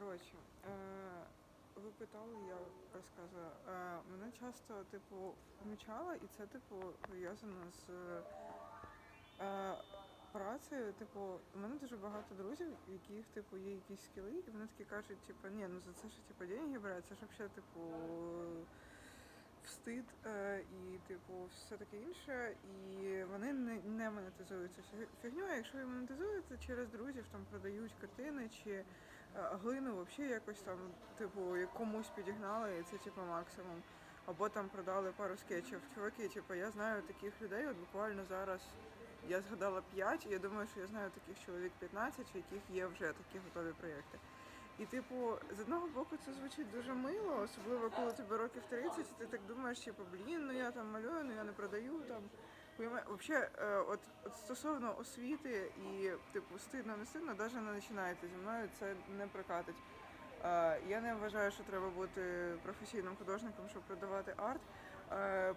Коротше, е, ви питали, я розказую. Е, мене часто, типу, помічала, і це, типу, пов'язано з е, працею. Типу, у мене дуже багато друзів, в яких, типу, є якісь скіли, і вони такі кажуть, типу, ні, ну за це ж типу, деньги беруть, це ж взагалі, типу, встид і, типу, все таке інше. І вони не, не монетизуються фігню. А якщо монетизуються через друзів, там продають картини чи глину, взагалі якось там, типу, комусь підігнали, і це типу максимум. Або там продали пару скетчів. Чуваки, типу, я знаю таких людей, от буквально зараз я згадала 5, і я думаю, що я знаю таких чоловік 15, у яких є вже такі готові проєкти. І, типу, з одного боку це звучить дуже мило, особливо коли тобі років 30, і ти так думаєш, типу, блін, ну я там малюю, ну я не продаю там. Взагалі, от, от стосовно освіти і типу стидно, не стидно, навіть не починаєте зі мною, це не прокатить. Я не вважаю, що треба бути професійним художником, щоб продавати арт.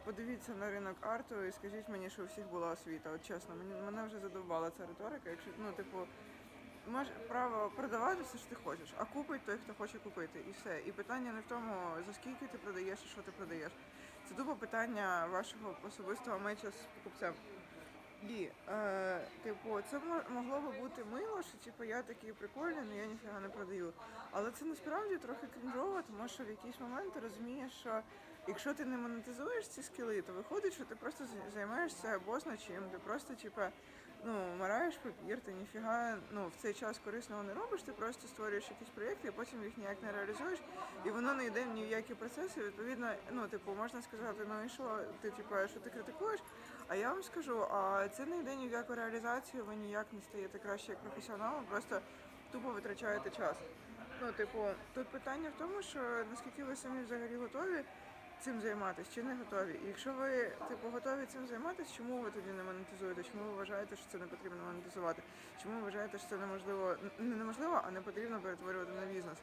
Подивіться на ринок арту і скажіть мені, що у всіх була освіта. От чесно, мені мене вже задовбала ця риторика. Якщо ну, типу, Може право продавати все, що ти хочеш, а купить той, хто хоче купити, і все. І питання не в тому, за скільки ти продаєш і що ти продаєш. Це тупо питання вашого особистого меча з покупцем. І, е, типу, це мо- могло би бути мило, що типу, я такий прикольний, але я ніфіга не продаю. Але це насправді трохи крінжово, тому що в якийсь момент ти розумієш, що якщо ти не монетизуєш ці скіли, то виходить, що ти просто займаєшся бозна чим. Ти просто, типу, ну, мараєш папір, ти ніфіга ну, в цей час корисного не робиш, ти просто створюєш якісь проєкти, а потім їх ніяк не реалізуєш, і воно не йде ні в які процеси. Відповідно, ну, типу, можна сказати, ну і що, ти типу, що ти критикуєш? А я вам скажу, а це не йде ні в яку реалізацію, ви ніяк не стаєте краще як професіоналом, просто тупо витрачаєте час. Ну, типу, тут питання в тому, що наскільки ви самі взагалі готові цим займатися чи не готові. І якщо ви типу готові цим займатися, чому ви тоді не монетизуєте? Чому ви вважаєте, що це не потрібно монетизувати? Чому ви вважаєте, що це неможливо не неможливо, а не потрібно перетворювати на бізнес?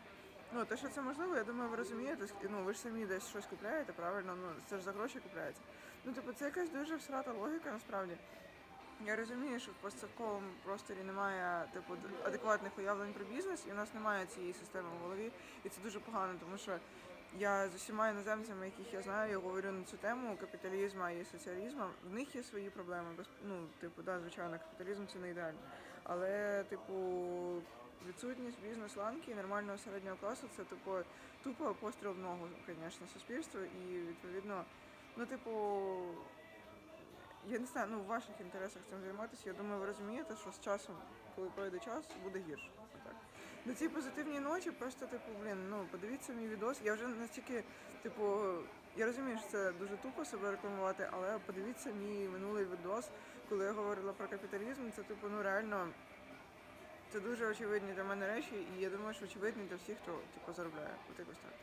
Ну, те, що це можливо, я думаю, ви розумієте, ну ви ж самі десь щось купляєте, правильно, ну це ж за гроші купляється. Ну, типу, це якась дуже всрата логіка насправді. Я розумію, що в постсовковому просторі немає типу адекватних уявлень про бізнес, і у нас немає цієї системи в голові, і це дуже погано, тому що я з усіма іноземцями, яких я знаю, я говорю на цю тему капіталізму і соціалізму. В них є свої проблеми. без- Ну, типу, да, звичайно, капіталізм це не ідеально. Але, типу, відсутність бізнес-ланки і нормального середнього класу це типу тупо постріл в ногу, звісно, суспільству. І відповідно, ну, типу, я не знаю, ну в ваших інтересах цим займатися. Я думаю, ви розумієте, що з часом, коли пройде час, буде гірше. На цій позитивній ночі просто, типу, блін, ну подивіться мій відос. Я вже настільки, типу, я розумію, що це дуже тупо себе рекламувати, але подивіться мій минулий відос, коли я говорила про капіталізм. Це типу, ну реально. Це дуже очевидні для мене речі, і я думаю, що очевидні для всіх, хто типу заробляє. От якось так.